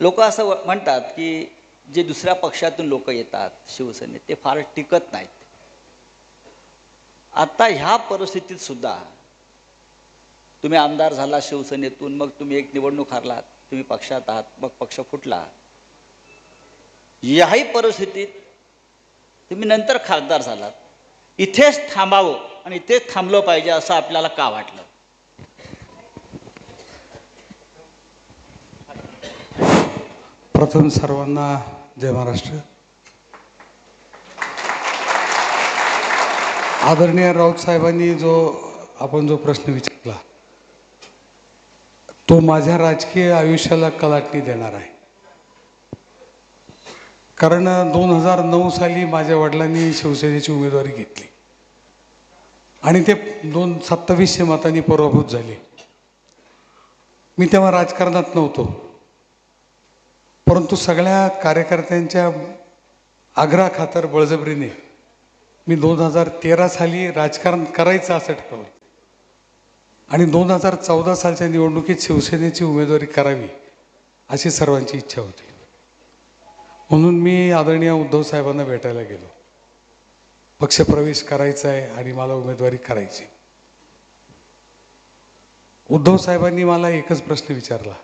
लोक असं म्हणतात की जे दुसऱ्या पक्षातून लोक येतात शिवसेनेत ते फार टिकत नाहीत. आता ह्या परिस्थितीत सुद्धा तुम्ही आमदार झाला शिवसेनेतून मग तुम्ही एक निवडणूक हारलात तुम्ही पक्षात आहात मग पक्ष फुटला. याही परिस्थितीत तुम्ही नंतर खासदार झालात. इथेच थांबावं आणि इथेच थांबलं पाहिजे असं आपल्याला का वाटलं? सर्वांना जय महाराष्ट्र. आदरणीय राऊत साहेबांनी जो आपण जो प्रश्न विचारला तो माझ्या राजकीय आयुष्याला कलाटणी देणार आहे. कारण दोन हजार नऊ साली माझ्या वडिलांनी शिवसेनेची उमेदवारी घेतली. आणि ते दोन सत्तावीसशे मतांनी पराभूत झाले. मी तेव्हा राजकारणात नव्हतो. परंतु सगळ्या कार्यकर्त्यांच्या आग्रहाखातर बळजबरीने मी दोन हजार तेरा साली राजकारण करायचं असं ठरवलं. आणि दोन हजार चौदा सालच्या निवडणुकीत शिवसेनेची उमेदवारी करावी अशी सर्वांची इच्छा होती. म्हणून मी आदरणीय उद्धव साहेबांना भेटायला गेलो. पक्षप्रवेश करायचा आहे आणि मला उमेदवारी करायची. उद्धव साहेबांनी मला एकच प्रश्न विचारला.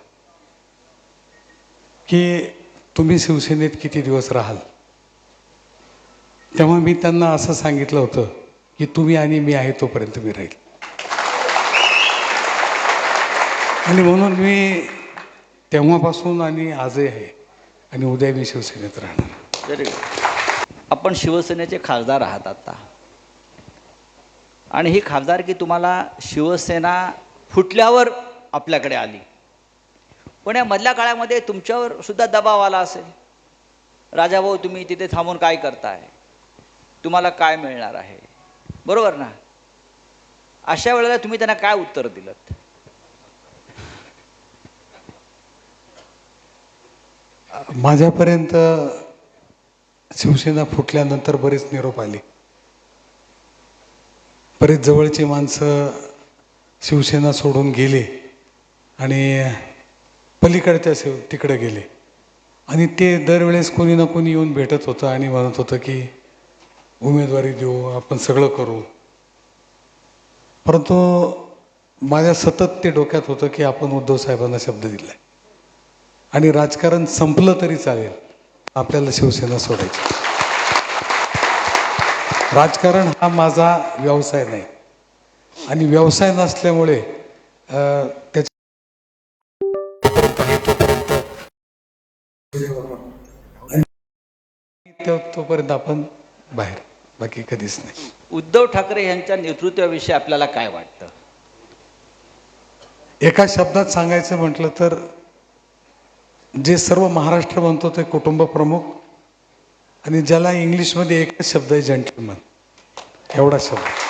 की तुम्ही शिवसेनेत किती दिवस राहाल? तेव्हा मी त्यांना असं सांगितलं होतं की तुम्ही आणि मी आहे तोपर्यंत मी राहील. आणि म्हणून मी तेव्हापासून आणि आजही आहे आणि उद्या मी शिवसेनेत राहणार. व्हेरी गुड आपण शिवसेनेचे खासदार आहात आता. आणि ही खासदारकी तुम्हाला शिवसेना फुटल्यावर आपल्याकडे आली. पण या मधल्या काळामध्ये तुमच्यावर सुद्धा दबाव आला असेल. राजाभाऊ तुम्ही तिथे थांबून काय करताय? तुम्हाला काय मिळणार आहे? बरोबर ना? अशा वेळेला तुम्ही त्यांना काय उत्तर दिलं माझ्यापर्यंत शिवसेना फुटल्यानंतर बरेच निरोप आले. बरेच जवळची माणसं शिवसेना सोडून गेले आणि पलीकडच्या सेव तिकडे गेले. आणि ते दरवेळेस कोणी ना कोणी येऊन भेटत होतं आणि म्हणत होतं की उमेदवारी देऊ आपण सगळं करू. परंतु माझ्या सतत ते डोक्यात होतं की आपण उद्धव साहेबांना शब्द दिला आणि राजकारण संपलं तरी चालेल. आपल्याला शिवसेना सोडायची. राजकारण हा माझा व्यवसाय नाही. आणि व्यवसाय नसल्यामुळे तोपर्यंत आपण बाहेर. बाकी कधीच नाही. उद्धव ठाकरे यांच्या नेतृत्वाविषयी आपल्याला काय वाटतं? एका शब्दात सांगायचं म्हटलं तर जे सर्व महाराष्ट्र म्हणतो ते कुटुंब प्रमुख आणि ज्याला इंग्लिशमध्ये एकच शब्द आहे जंटलमन एवढा शब्द.